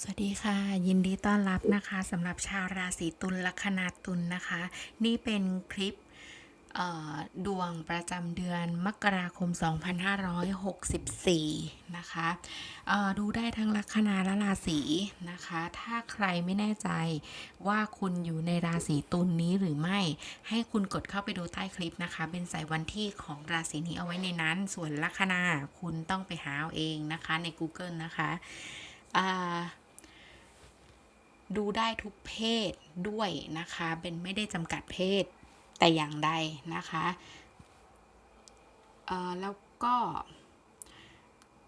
สวัสดีค่ะ ยินดีต้อนรับนะคะสำหรับชาวราศีตุลลัคนาตุลนะคะ นี่เป็นคลิปดวงประจำเดือนมกราคม 2564 นะคะเอ่อดูได้ทั้งลัคนาและราศีนะคะ ถ้าใครไม่แน่ใจว่าคุณอยู่ในราศีตุลนี้หรือไม่ ให้คุณกดเข้าไปดูใต้คลิปนะคะ เป็นใส่วันที่ของราศีนี้เอาไว้ในนั้น ส่วนลัคนาคุณต้องไปหาเอาเองนะคะใน Google นะคะอ่า ดูได้ทุกเพศด้วยนะคะ เป็นไม่ได้จำกัดเพศแต่อย่างใดนะคะเออแล้วก็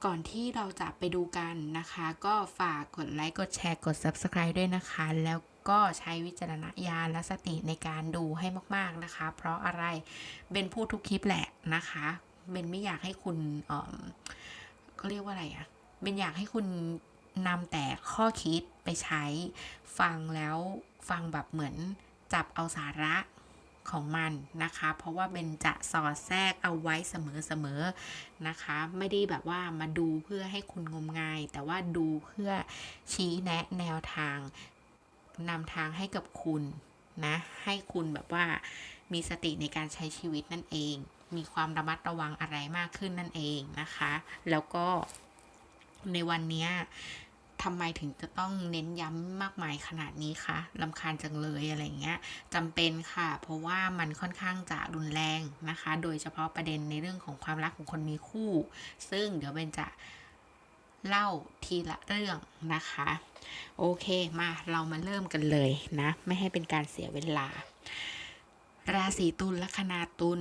ก่อนที่เราจะไปดูกันนะคะ ก็ฝากกดไลค์ กดแชร์ กด Subscribe ด้วยนะคะ แล้วก็ใช้วิจารณญาณและสติในการดูให้มากๆนะคะ เพราะอะไรเบนพูดทุกคลิปแหละนะคะเบนไม่อยากให้คุณเออเขาเรียกว่าอะไรอะเบนอยากให้คุณ นำแต่ข้อคิดไปใช้ ฟังแล้วฟังแบบเหมือนจับเอาสาระของมันนะคะ เพราะว่าเบนจะสอดแทรกเอาไว้เสมอๆนะคะ ไม่ได้แบบว่ามาดูเพื่อให้คุณงมงาย แต่ว่าดูเพื่อชี้แนะแนวทางนำทางให้กับคุณนะ ให้คุณแบบว่ามีสติในการใช้ชีวิตนั่นเอง มีความระมัดระวังอะไรมากขึ้นนั่นเองนะคะ แล้วก็ในวันนี้ ทำไมถึงจะต้องเน้นย้ำมากมายขนาดนี้คะลำคาญจังเลยอะไรเงี้ยจำเป็นค่ะ เพราะว่ามันค่อนข้างจะรุนแรงนะคะ โดยเฉพาะประเด็นในเรื่องของความรักของคนมีคู่ ซึ่งเดี๋ยวเบนจะเล่าทีละเรื่องนะคะ โอเคมาเรามาเริ่มกันเลยนะ ไม่ให้เป็นการเสียเวลา ราศีตุลลัคนาตุล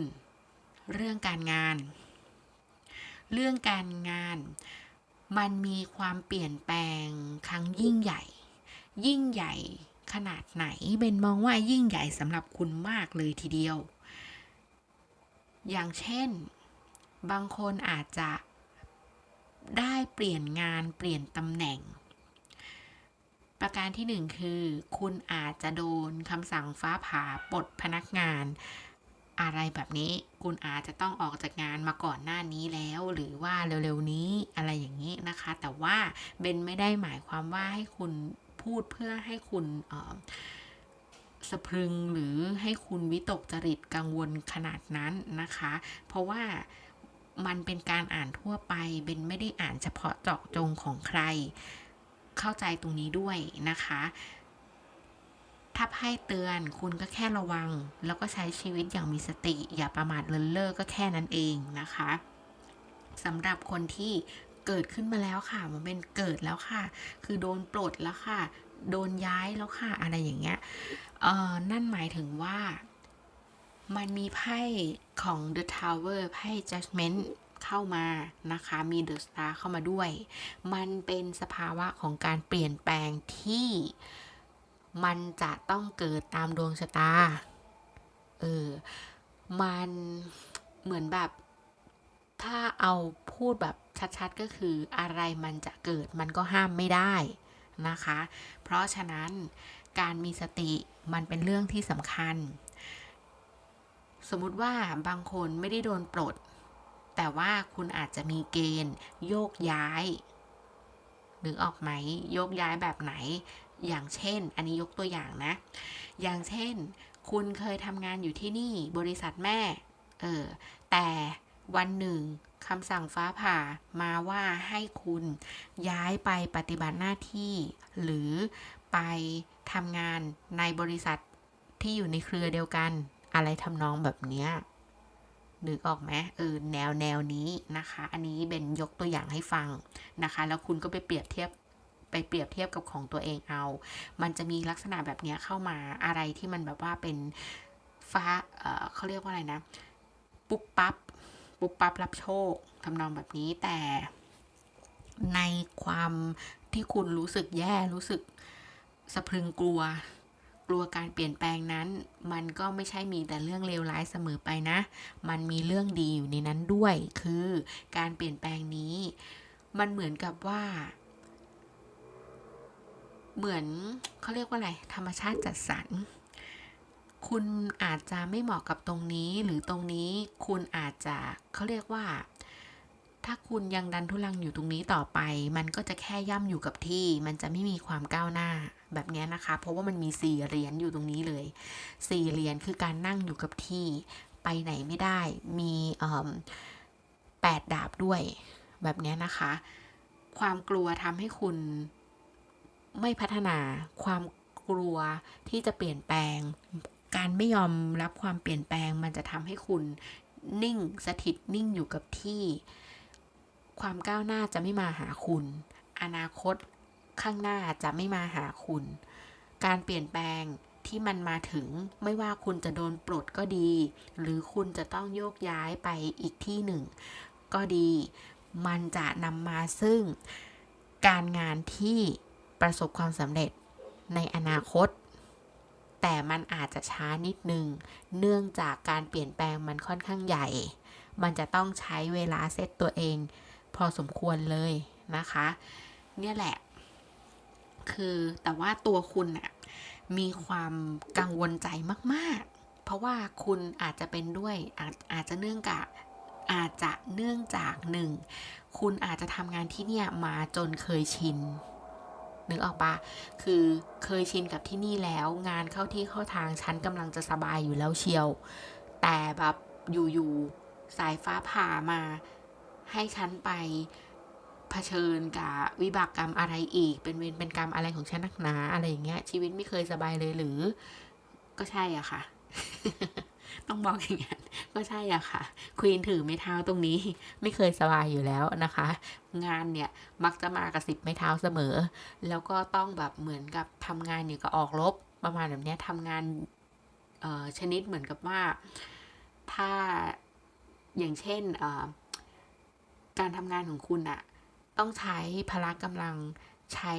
เรื่องการงาน เรื่องการงาน มันมีความเปลี่ยนแปลงครั้งยิ่งใหญ่ ยิ่งใหญ่ขนาดไหนเบนมองว่ายิ่งใหญ่สำหรับคุณมากเลยทีเดียว อย่างเช่น บางคนอาจจะได้เปลี่ยนงานเปลี่ยนตำแหน่ง ประการที่หนึ่งคือ คุณอาจจะโดนคำสั่งฟ้าผ่าปลดพนักงาน อะไรแบบนี้ คุณอาจจะต้องออกจากงานมาก่อนหน้านี้แล้ว หรือว่าเร็วๆนี้อะไรอย่างนี้นะคะ แต่ว่าเบนไม่ได้หมายความว่าให้คุณพูดเพื่อให้คุณสะพรึงหรือให้คุณวิตกจริตกังวลขนาดนั้นนะคะ เพราะว่ามันเป็นการอ่านทั่วไปเบนไม่ได้อ่านเฉพาะเจาะจงของใคร เข้าใจตรงนี้ด้วยนะคะ ถ้าไพ่เตือนคุณก็แค่ระวัง แล้วก็ใช้ชีวิตอย่างมีสติ อย่าประมาทเลินเล่อก็แค่นั้นเองนะคะสำหรับคนที่เกิดขึ้นมาแล้วค่ะ มันเป็นเกิดแล้วค่ะ คือโดนปลดแล้วค่ะ โดนย้ายแล้วค่ะ อะไรอย่างเงี้ยเอ่อนั่นหมายถึงว่า มันมีไพ่ของ The Tower ไพ่ Judgment เข้ามานะคะ มี The Star เข้ามาด้วย มันเป็นสภาวะของการเปลี่ยนแปลงที่ มันจะต้องเกิดตามดวงชะตา เออ มันเหมือนแบบ ถ้าเอาพูดแบบชัดๆ ก็คืออะไรมันจะเกิดมันก็ห้ามไม่ได้นะคะ เพราะฉะนั้นการมีสติมันเป็นเรื่องที่สำคัญ สมมุติว่าบางคนไม่ได้โดนปลด แต่ว่าคุณอาจจะมีเกณฑ์ โยกย้ายนึกออกไหม โยกย้ายแบบไหน อย่างเช่น อันนี้ยกตัวอย่างนะ อย่างเช่น คุณเคยทำงานอยู่ที่นี่บริษัทแม่ เออ แต่วันหนึ่งคำสั่งฟ้าผ่ามาว่าให้คุณย้ายไปปฏิบัติหน้าที่ หรือไปทำงานในบริษัทที่อยู่ในเครือเดียวกัน อะไรทำนองแบบเนี้ยนึกออกไหมเออแนวแนวนี้นะคะ อันนี้เป็นยกตัวอย่างให้ฟังนะคะ แล้วคุณก็ไปเปรียบเทียบ ไปเปรียบเทียบกับของตัวเองเอา มันจะมีลักษณะแบบนี้เข้ามาอะไรที่มันแบบว่าเป็นฟ้าเเขาเรียกว่าอะไรนะ ปุ๊บปั๊บปุ๊บปั๊บรับโชคทำนองแบบนี้แต่ในความที่คุณรู้สึกแย่รู้สึกสะพรึงกลัว กลัวการเปลี่ยนแปลงนั้น มันก็ไม่ใช่มีแต่เรื่องเลวร้ายเสมอไปนะ มันมีเรื่องดีอยู่ในนั้นด้วย คือการเปลี่ยนแปลงนี้ มันเหมือนกับว่า เหมือนเขาเรียกว่าอะไร ธรรมชาติจัดสรร คุณอาจจะไม่เหมาะกับตรงนี้หรือตรงนี้คุณอาจจะเขาเรียกว่า ถ้าคุณยังดันทุลังอยู่ตรงนี้ต่อไป มันก็จะแค่ย่ำอยู่กับที่ มันจะไม่มีความก้าวหน้าแบบนี้นะคะ เพราะว่ามันมีสี่เหรียญอยู่ตรงนี้เลยสี่เหรียญคือการนั่งอยู่กับที่ไปไหนไม่ได้ มีแปดดาบด้วยแบบนี้นะคะ ความกลัวทำให้คุณ ไม่พัฒนาความกลัวที่จะเปลี่ยนแปลง การไม่ยอมรับความเปลี่ยนแปลง มันจะทำให้คุณนิ่งสถิตนิ่งอยู่กับที่ ความก้าวหน้าจะไม่มาหาคุณ อนาคตข้างหน้าจะไม่มาหาคุณ การเปลี่ยนแปลงที่มันมาถึงไม่ว่าคุณจะโดนปลดก็ดี หรือคุณจะต้องโยกย้ายไปอีกที่หนึ่ง ก็ดี มันจะนำมาซึ่ง การงานที่ ประสบความสำเร็จในอนาคต แต่มันอาจจะช้านิดนึง เนื่องจากการเปลี่ยนแปลงมันค่อนข้างใหญ่ มันจะต้องใช้เวลาเซตตัวเอง พอสมควรเลยนะคะ เนี่ยแหละ คือแต่ว่าตัวคุณน่ะมีความกังวลใจมากๆ เพราะว่าคุณอาจจะเป็นด้วยอาจอาจจะเนื่องจากอาจจะเนื่องจากหนึ่งคุณอาจจะทำงานที่เนี่ยมาจนเคยชิน นึกออกปะคือเคยชินกับที่นี่แล้วงานเข้าที่เข้าทางฉันกำลังจะสบายอยู่แล้วเชียว แต่แบบอยู่ๆสายฟ้าผ่ามา ให้ฉันไปเผชิญกับวิบากกรรมอะไรอีก เป็นเวรเป็นกรรมอะไรของฉันนักหนาอะไรอย่างเงี้ย ชีวิตไม่เคยสบายเลยหรือ ก็ใช่อะค่ะ ต้องบอกอย่างนั้น ก็ใช่อะค่ะควีนถือไม้เท้าตรงนี้ไม่เคยสบายอยู่แล้วนะคะ งานเนี่ยมักจะมากับสิบไม้เท้าเสมอ แล้วก็ต้องแบบเหมือนกับทำงานอยู่กับออกรบประมาณแบบนี้ยทำงานเออชนิดเหมือนกับว่าถ้าอย่างเช่นเออการทำงานของคุณอะต้องใช้พละกำลังใช้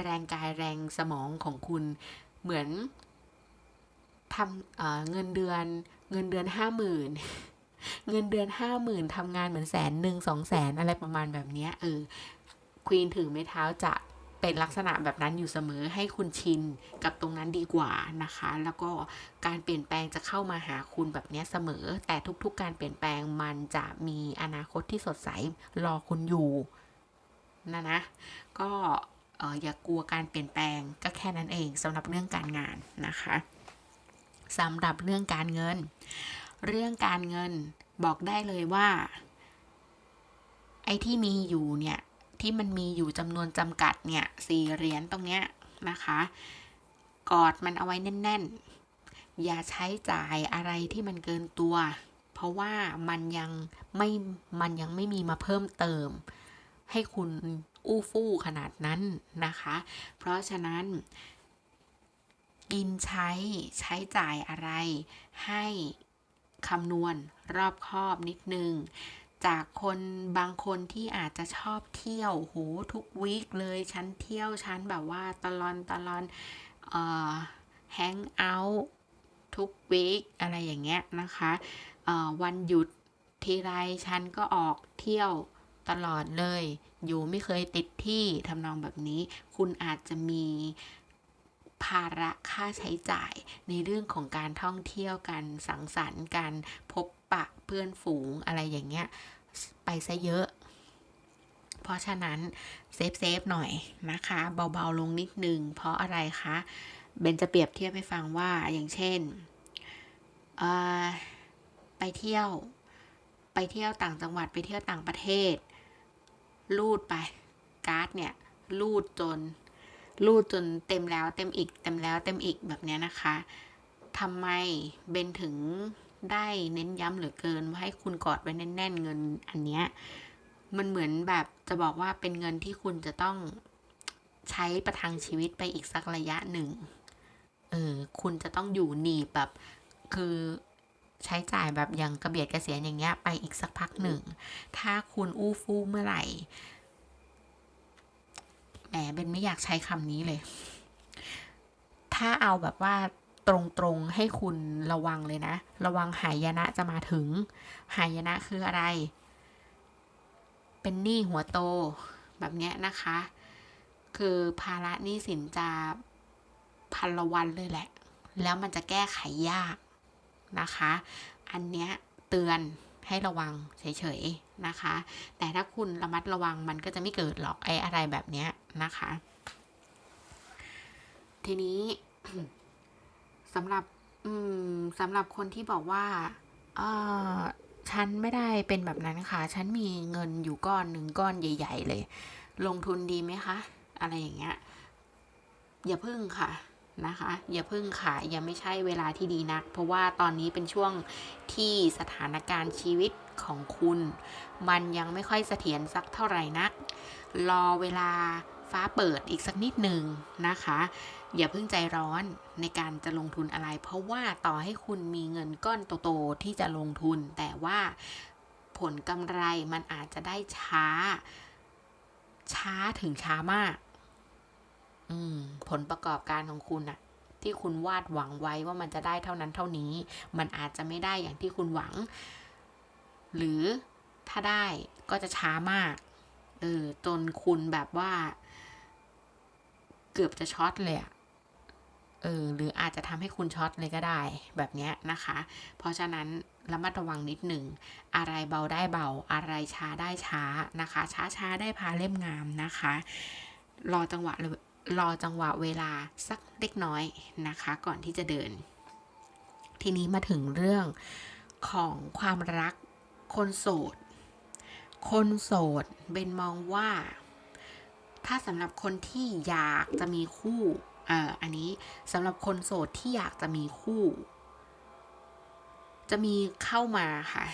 แรงกายแรงสมองของคุณเหมือนทำเเงินเดือน เงินเดือนห้าหมื่นเงินเดือนห้าหมื่นทำงานเหมือนแสนหนึ่งสองแสนอะไรประมาณแบบนี้เออควีนถือไม้เท้าจะเป็นลักษณะแบบนั้นอยู่เสมอให้คุณชินกับตรงนั้นดีกว่านะคะ แล้วก็การเปลี่ยนแปลงจะเข้ามาหาคุณแบบนี้เสมอ แต่ทุกๆ การเปลี่ยนแปลงมันจะมีอนาคตที่สดใสรอคุณอยู่นะนะ ก็อย่ากลัวการเปลี่ยนแปลงก็แค่นั้นเองสำหรับเรื่องการงานนะคะ สำหรับเรื่องการเงิน เรื่องการเงินบอกได้เลยว่า ไอ้ที่มีอยู่เนี่ย ที่มันมีอยู่จำนวนจำกัดเนี่ยสี่เหรียญตรงเนี้ยนะคะ กอดมันเอาไว้แน่น ๆ อย่าใช้จ่ายอะไรที่มันเกินตัว เพราะว่ามันยังไม่มันยังไม่มีมาเพิ่มเติม ให้คุณอู้ฟู่ขนาดนั้นนะคะ เพราะฉะนั้น กินใช้ใช้จ่ายอะไร ให้คำนวณรอบคอบนิดนึง จากคนบางคนที่อาจจะชอบเที่ยวโหทุกวีคเลยฉันเที่ยวฉันแบบว่าตลอนตลอนเอ่อแฮงเอาท์ทุกวีคอะไรอย่างเงี้ยนะคะเอ่อวันหยุดทีไรฉันก็ออกเที่ยวตลอดเลย อยู่ไม่เคยติดที่ทำนองแบบนี้ คุณอาจจะมี ภาระค่าใช้จ่ายในเรื่องของการท่องเที่ยวกันสังสรรค์การพบปะเพื่อนฝูงอะไรอย่างเงี้ยไปซะเยอะ เพราะฉะนั้นเซฟเซฟหน่อยนะคะ เบาๆลงนิดนึง เพราะอะไรคะเบนจะเปรียบเทียบให้ฟังว่าอย่างเช่นไปเที่ยว ไปเที่ยวต่างจังหวัดไปเที่ยวต่างประเทศรูดไป การ์ดเนี่ยรูดจน รูดจนเต็มแล้วเต็มอีกเต็มแล้วเต็มอีกแบบเนี้ยนะคะทำไมเบนถึงได้เน้นย้ำเหลือเกินว่าให้คุณกอดไว้แน่น ๆ เงินอันเนี้ยมันเหมือนแบบจะบอกว่าเป็นเงินที่คุณจะต้องใช้ประทังชีวิตไปอีกสักระยะหนึ่งเออคุณจะต้องอยู่หนีแบบคือใช้จ่ายแบบอย่างกระเบียดกระเสียนอย่างเงี้ยไปอีกสักพักหนึ่ง ถ้าคุณอู้ฟู่เมื่อไหร่ เบนไม่อยากใช้คำนี้เลย ถ้าเอาแบบว่าตรงๆให้คุณระวังเลยนะ ระวังหายนะจะมาถึง หายนะคืออะไร เป็นหนี้หัวโตแบบเนี้ยนะคะ คือภาระหนี้สินจะพันละวันเลยแหละ แล้วมันจะแก้ไขยากนะคะ อันเนี้ยเตือน ให้ระวังเฉยๆนะคะ แต่ถ้าคุณระมัดระวังมันก็จะไม่เกิดหรอกไอ้อะไรแบบเนี้ยนะคะ ทีนี้สำหรับอืมสำหรับคนที่บอกว่าเออฉันไม่ได้เป็นแบบนั้นค่ะ ฉันมีเงินอยู่ก้อนหนึ่งก้อนใหญ่ ๆ เลย ลงทุนดีไหมคะ อะไรอย่างเงี้ย อย่าพึ่งค่ะ นะคะ อย่าเพึ่งค่ะยังไม่ใช่เวลาที่ดีนัก เพราะว่าตอนนี้เป็นช่วงที่สถานการณ์ชีวิตของคุณ มันยังไม่ค่อยเสถียรสักเท่าไหร่นัก รอเวลาฟ้าเปิดอีกสักนิดหนึ่งนะคะ อย่าเพิ่งใจร้อนในการจะลงทุนอะไร เพราะว่าต่อให้คุณมีเงินก้อนโตๆที่จะลงทุน แต่ว่าผลกำไรมันอาจจะได้ช้า ช้าถึงช้ามาก อืม ผลประกอบการของคุณอะที่คุณวาดหวังไว้ว่ามันจะได้เท่านั้นเท่านี้ มันอาจจะไม่ได้อย่างที่คุณหวัง หรือถ้าได้ก็จะช้ามาก เออ จนคุณแบบว่า เกือบจะช็อตเลยอะเออ หรืออาจจะทำให้คุณช็อตเลยก็ได้ แบบเนี้ยนะคะ เพราะฉะนั้นระมัดระวังนิดหนึ่ง อะไรเบาได้เบา อะไรช้าได้ช้านะคะ ช้าช้าได้พาเล่มงามนะคะ รอจังหวะเลย รอจังหวะเวลาสักเล็กน้อยนะคะ ก่อนที่จะเดิน ทีนี้มาถึงเรื่องของความรักคนโสด คนโสดเบนมองว่า ถ้าสำหรับคนที่อยากจะมีคู่เอ่ออันนี้สำหรับคนโสดที่อยากจะมีคู่ จะมีเข้ามาค่ะ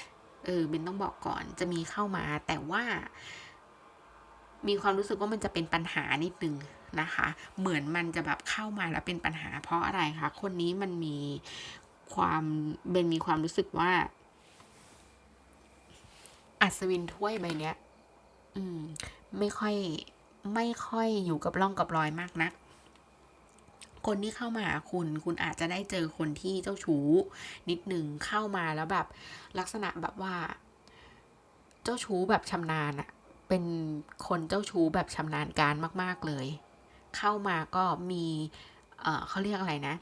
เออเบนต้องบอกก่อนจะมีเข้ามา แต่ว่า มีความรู้สึกว่ามันจะเป็นปัญหานิดนึง นะคะ เหมือนมันจะแบบเข้ามาแล้วเป็นปัญหาเพราะอะไรคะ คนนี้มันมีความเบนมีความรู้สึกว่า อัศวินถ้วยใบเนี้ย อืม ไม่ค่อยไม่ค่อยอยู่กับร่องกับรอยมากนักคนที่เข้ามาหาคุณ คุณอาจจะได้เจอคนที่เจ้าชู้ นิดหนึ่งเข้ามาแล้วแบบ ลักษณะแบบว่า เจ้าชู้แบบชำนาญอะเป็นคนเจ้าชู้แบบชำนาญการมาก ๆ เลย เข้ามาก็มีเขาเรียกอะไรนะ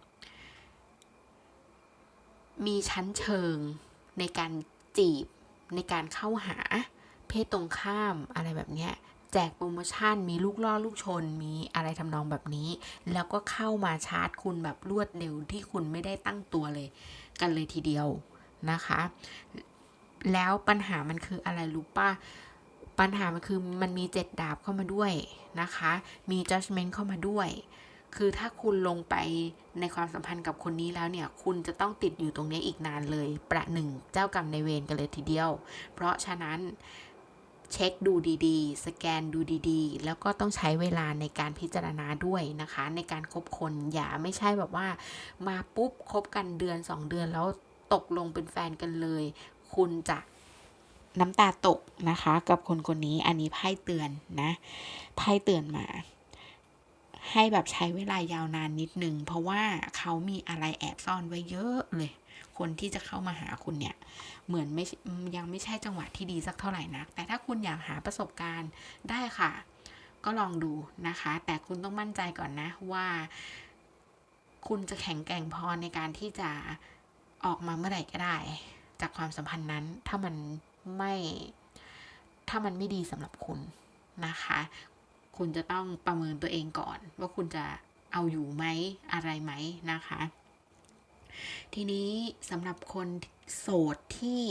มีชั้นเชิงในการจีบในการเข้าหาเพศตรงข้ามอะไรแบบเนี้ยแจกโปรโมชั่นมีลูกล่อลูกชนมีอะไรทำนองแบบนี้ แล้วก็เข้ามาชาร์จคุณแบบรวดเร็วที่คุณไม่ได้ตั้งตัวเลย กันเลยทีเดียวนะคะ แล้วปัญหามันคืออะไรรู้ป่ะ ปัญหามันคือมันมีเจ็ดดาบเข้ามาด้วยนะคะ มี judgment เข้ามาด้วย คือถ้าคุณลงไปในความสัมพันธ์กับคนนี้แล้วเนี่ย คุณจะต้องติดอยู่ตรงนี้อีกนานเลย ประหนึ่งเจ้ากรรมในเวรกันเลยทีเดียว เพราะฉะนั้นเช็คดูดีๆ สแกนดูดีๆ แล้วก็ต้องใช้เวลาในการพิจารณาด้วยนะคะ ในการคบคนอย่าไม่ใช่แบบว่า มาปุ๊บคบกันเดือน 2 เดือนแล้วตกลงเป็นแฟนกันเลย คุณจะ น้ำตาตกนะคะ กับคนคนนี้อันนี้ไพ่เตือนนะไพ่เตือนมา ให้แบบใช้เวลายาวนานนิดนึง เพราะว่าเขามีอะไรแอบซ่อนไว้เยอะเลย คนที่จะเข้ามาหาคุณเนี่ย เหมือนไม่ยังไม่ใช่จังหวะที่ดีสักเท่าไหร่นัก แต่ถ้าคุณอยากหาประสบการณ์ได้ค่ะ ก็ลองดูนะคะ แต่คุณต้องมั่นใจก่อนนะว่า คุณจะแข็งแกร่งพอในการที่จะออกมาเมื่อไหร่ก็ได้ จากความสัมพันธ์นั้นถ้ามัน ไม่ถ้ามันไม่ดีสำหรับคุณนะคะ คุณจะต้องประเมินตัวเองก่อน ว่าคุณจะเอาอยู่ไหมอะไรไหมนะคะ ทีนี้สำหรับคนโสดที่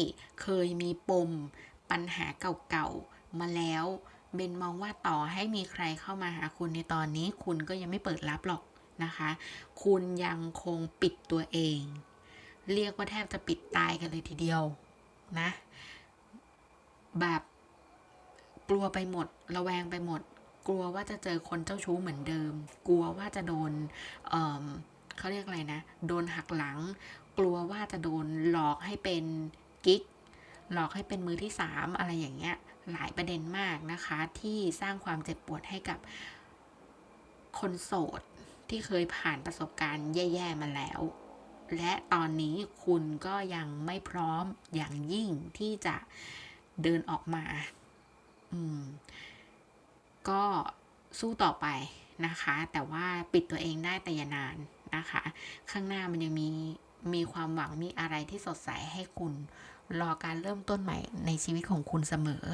เคยมีปมปัญหาเก่าๆมาแล้วเบนมองว่าต่อให้มีใครเข้ามาหาคุณในตอนนี้ คุณก็ยังไม่เปิดรับหรอกนะคะ คุณยังคงปิดตัวเอง เรียกว่าแทบจะปิดตายกันเลยทีเดียวนะ แบบกลัวไปหมด ระแวงไปหมด กลัวว่าจะเจอคนเจ้าชู้เหมือนเดิม กลัวว่าจะโดนเเขาเรียกอะไรนะ โดนหักหลัง กลัวว่าจะโดนหลอกให้เป็นกิ๊ก หลอกให้เป็นมือที่สามอะไรอย่างเงี้ย หลายประเด็นมากนะคะ ที่สร้างความเจ็บปวดให้กับคนโสดที่เคยผ่านประสบการณ์แย่ๆมาแล้ว และตอนนี้คุณก็ยังไม่พร้อมอย่างยิ่งที่จะ เดินออกมา อืม ก็สู้ต่อไปนะคะ แต่ว่าปิดตัวเองได้แต่อย่านานนะคะ ข้างหน้ามันยังมีมีความหวังมีอะไรที่สดใสให้คุณ รอการเริ่มต้นใหม่ในชีวิตของคุณเสมอ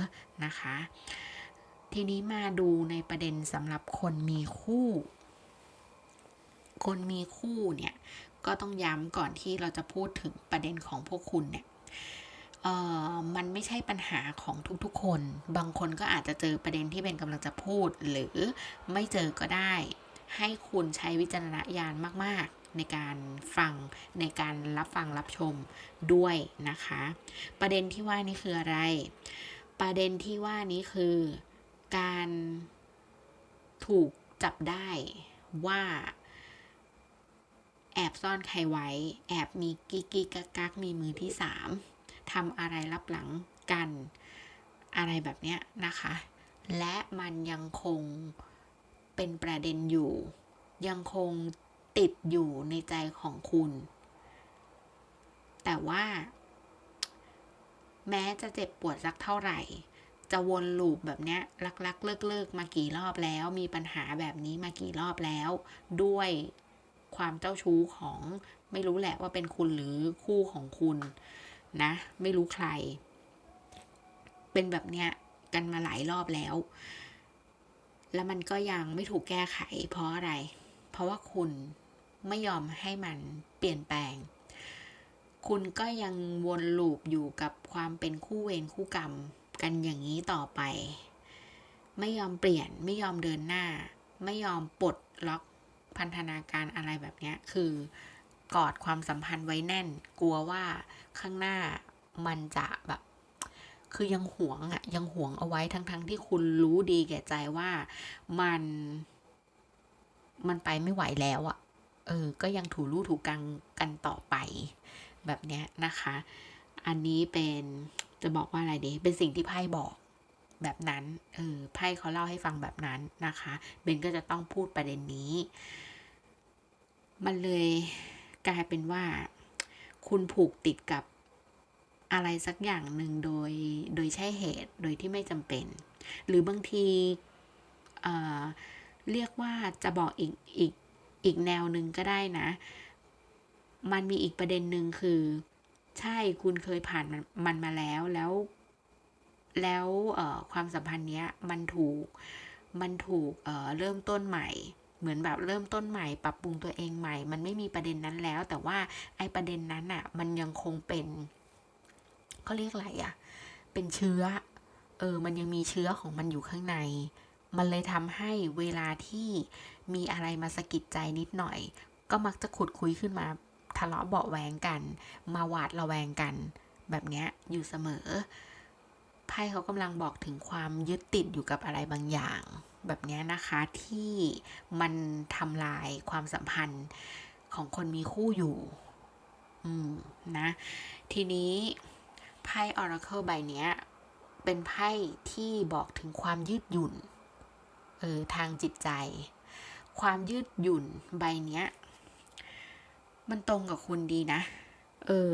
นะคะ ทีนี้มาดูในประเด็นสำหรับคนมีคู่ คนมีคู่เนี่ย ก็ต้องย้ำก่อนที่เราจะพูดถึงประเด็นของพวกคุณเนี่ย มันไม่ใช่ปัญหาของทุกๆคน บางคนก็อาจจะเจอประเด็นที่เป็นกำลังจะพูด หรือไม่เจอก็ได้ ให้คุณใช้วิจารณญาณมาก ๆ ในการฟังในการรับฟังรับชมด้วยนะคะ ประเด็นที่ว่านี้คืออะไร ประเด็นที่ว่านี้คือการถูกจับได้ว่าแอบซ่อนใครไว้ แอบมีกิ๊กกิ๊กกักกักมีมือที่สาม ทำอะไรรับหลังกันอะไรแบบเนี้ยนะคะ และมันยังคงเป็นประเด็นอยู่ ยังคงติดอยู่ในใจของคุณ แต่ว่า แม้จะเจ็บปวดสักเท่าไหร่ จะวนลูปแบบเนี้ยลักๆ เลิกๆ มากี่รอบแล้ว มีปัญหาแบบนี้มากี่รอบแล้ว ด้วยความเจ้าชู้ของไม่รู้แหละว่าเป็นคุณหรือคู่ของคุณ นะ ไม่รู้ใคร เป็นแบบเนี้ยกันมาหลายรอบแล้ว แล้วมันก็ยังไม่ถูกแก้ไข เพราะอะไร เพราะว่าคุณไม่ยอมให้มันเปลี่ยนแปลง คุณก็ยังวนลูปอยู่กับความเป็นคู่เวรคู่กรรมกันอย่างนี้ต่อไป ไม่ยอมเปลี่ยน ไม่ยอมเดินหน้า ไม่ยอมปลดล็อกพันธนาการอะไรแบบเนี้ยคือ กอดความสัมพันธ์ไว้แน่น กลัวว่าข้างหน้ามันจะแบบ คือยังหวงอะยังหวงเอาไว้ทั้งๆทที่คุณรู้ดีแก่ใจว่ามัน มันไปไม่ไหวแล้วอะเออ ก็ยังถูรูถูกังกันต่อไป แบบเนี้ยนะคะ อันนี้เป็นจะบอกว่าอะไรดี เป็นสิ่งที่ไพ่บอกแบบนั้น เออ ไพ่เขาเล่าให้ฟังแบบนั้นนะคะ เบนก็จะต้องพูดประเด็นนี้ มันเลย กลายเป็นว่า คุณผูกติดกับอะไรสักอย่างหนึ่งโดยโดยใช่เหตุโดยที่ไม่จำเป็น หรือบางทีเเรียกว่าจะบอกอีกอีกอีกแนวหนึ่งก็ได้นะ มันมีอีกประเด็นหนึ่งคือ ใช่คุณเคยผ่านมันมันมาแล้วแล้วแล้วความสัมพันธ์เนี้ยมันถูกมันถูกเเริ่มต้นใหม่ เหมือนแบบเริ่มต้นใหม่ปรับปรุงตัวเองใหม่ มันไม่มีประเด็นนั้นแล้ว แต่ว่าไอ้ประเด็นนั้นอะมันยังคงเป็นเขาเรียกอะไรอะเป็นเชื้อ เออ มันยังมีเชื้อของมันอยู่ข้างใน มันเลยทำให้เวลาที่มีอะไรมาสะกิดใจนิดหน่อย ก็มักจะขุดคุยขึ้นมาทะเลาะเบาแวงกัน มาหวาดระแวงกัน แบบเนี้ยอยู่เสมอไพ่เขากำลังบอกถึงความยึดติดอยู่กับอะไรบางอย่าง แบบนี้นะคะที่มันทำลายความสัมพันธ์ของคนมีคู่อยู่ อืม นะ ทีนี้ไพ่ Oracle ใบเนี้ย เป็นไพ่ที่บอกถึงความยืดหยุ่น เออ ทางจิตใจ ความยืดหยุ่นใบเนี้ย มันตรงกับคุณดีนะ เออ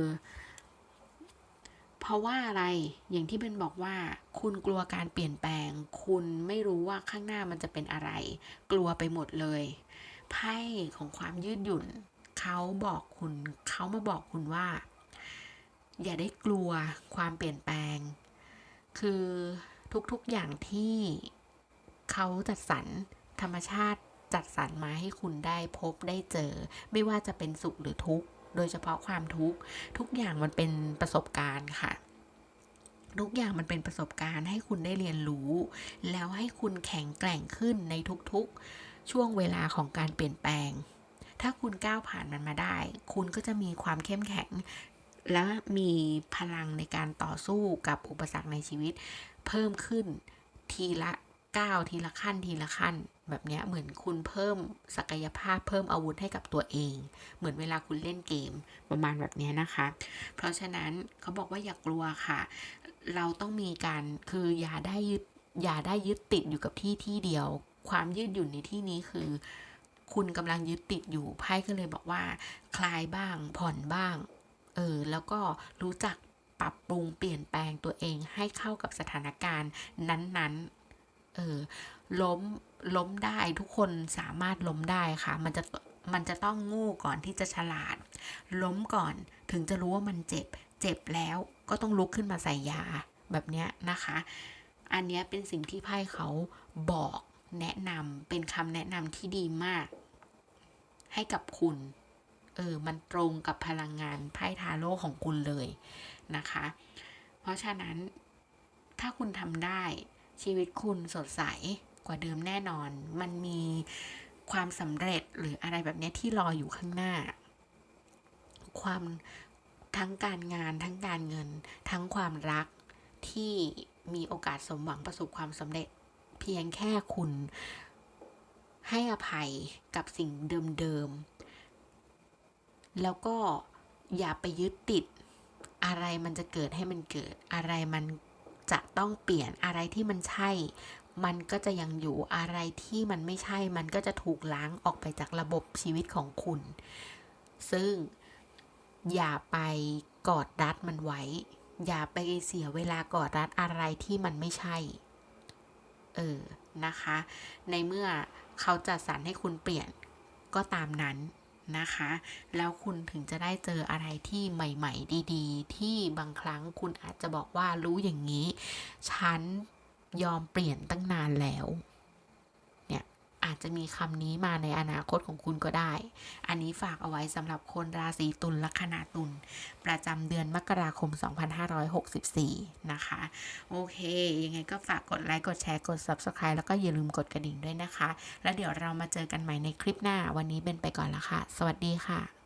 เพราะว่าอะไรอย่างที่เบนบอกว่า คุณกลัวการเปลี่ยนแปลง คุณไม่รู้ว่าข้างหน้ามันจะเป็นอะไร กลัวไปหมดเลยไพ่ของความยืดหยุ่นเขาบอกคุณเขามาบอกคุณว่า อย่าได้กลัวความเปลี่ยนแปลง คือทุกๆอย่างที่เขาจัดสรรธรรมชาติจัดสรรมาให้คุณได้พบได้เจอ ไม่ว่าจะเป็นสุขหรือทุกข์ โดยเฉพาะความทุกข์ทุกอย่างมันเป็นประสบการณ์ค่ะทุกอย่างมันเป็นประสบการณ์ให้คุณได้เรียนรู้ แล้วให้คุณแข็งแกร่งขึ้นในทุกๆ ช่วงเวลาของการเปลี่ยนแปลง ถ้าคุณก้าวผ่านมันมาได้ คุณก็จะมีความเข้มแข็ง และมีพลังในการต่อสู้กับอุปสรรคในชีวิต เพิ่มขึ้นทีละก้าวทีละขั้นทีละขั้น แบบนี้เหมือนคุณเพิ่มศักยภาพเพิ่มอาวุธให้กับตัวเอง เหมือนเวลาคุณเล่นเกมประมาณแบบนี้นะคะ เพราะฉะนั้นเขาบอกว่าอย่ากลัวค่ะ เราต้องมีการคืออย่าได้ยึดอย่าได้ยึดติดอยู่กับที่ที่เดียว ความยืดหยุ่นในที่นี้คือ คุณกำลังยึดติดอยู่ไพ่ก็เลยบอกว่า คลายบ้างผ่อนบ้างเออแล้วก็รู้จักปรับปรุงเปลี่ยนแปลงตัวเองให้เข้ากับสถานการณ์นั้นๆ เออล้มล้มได้ทุกคนสามารถล้มได้ค่ะ มันจะมันจะต้องโง่ก่อนที่จะฉลาด ล้มก่อนถึงจะรู้ว่ามันเจ็บ เจ็บแล้วก็ต้องลุกขึ้นมาใส่ยาแบบเนี้ยนะคะ อันเนี้ยเป็นสิ่งที่ไพ่เขาบอกแนะนำเป็นคำแนะนำที่ดีมาก ให้กับคุณ เออ มันตรงกับพลังงานไพ่ทาโร่ของคุณเลยนะคะ เพราะฉะนั้นถ้าคุณทำได้ ชีวิตคุณสดใสกว่าเดิมแน่นอน มันมีความสำเร็จหรืออะไรแบบนี้ที่รออยู่ข้างหน้า ความทั้งการงานทั้งการเงิน ทั้งความรักที่มีโอกาสสมหวังประสบความสำเร็จ เพียงแค่คุณให้อภัยกับสิ่งเดิมๆ แล้วก็อย่าไปยึดติด อะไรมันจะเกิดให้มันเกิด อะไรมัน จะต้องเปลี่ยนอะไรที่มันใช่ มันก็จะยังอยู่อะไรที่มันไม่ใช่ มันก็จะถูกล้างออกไปจากระบบชีวิตของคุณ ซึ่งอย่าไปกอดรัดมันไว้ อย่าไปเสียเวลากอดรัดอะไรที่มันไม่ใช่ เออ นะคะ ในเมื่อเขาจัดสรรให้คุณเปลี่ยนก็ตามนั้น นะคะ แล้วคุณถึงจะได้เจออะไรที่ใหม่ ๆ ดีๆ ที่บางครั้งคุณอาจจะบอกว่ารู้อย่างนี้ ฉันยอมเปลี่ยนตั้งนานแล้ว อาจจะมีคำนี้มาในอนาคตของคุณก็ได้ อันนี้ฝากเอาไว้สำหรับคนราศีตุลลัคนาตุลประจำเดือนมกราคม 2564 นะคะ โอเค ยังไงก็ฝากกดไลค์กดแชร์กด Subscribe แล้วก็อย่าลืมกดกระดิ่งด้วยนะคะ แล้วเดี๋ยวเรามาเจอกันใหม่ในคลิปหน้าวันนี้เป็นไปก่อนละค่ะ สวัสดีค่ะ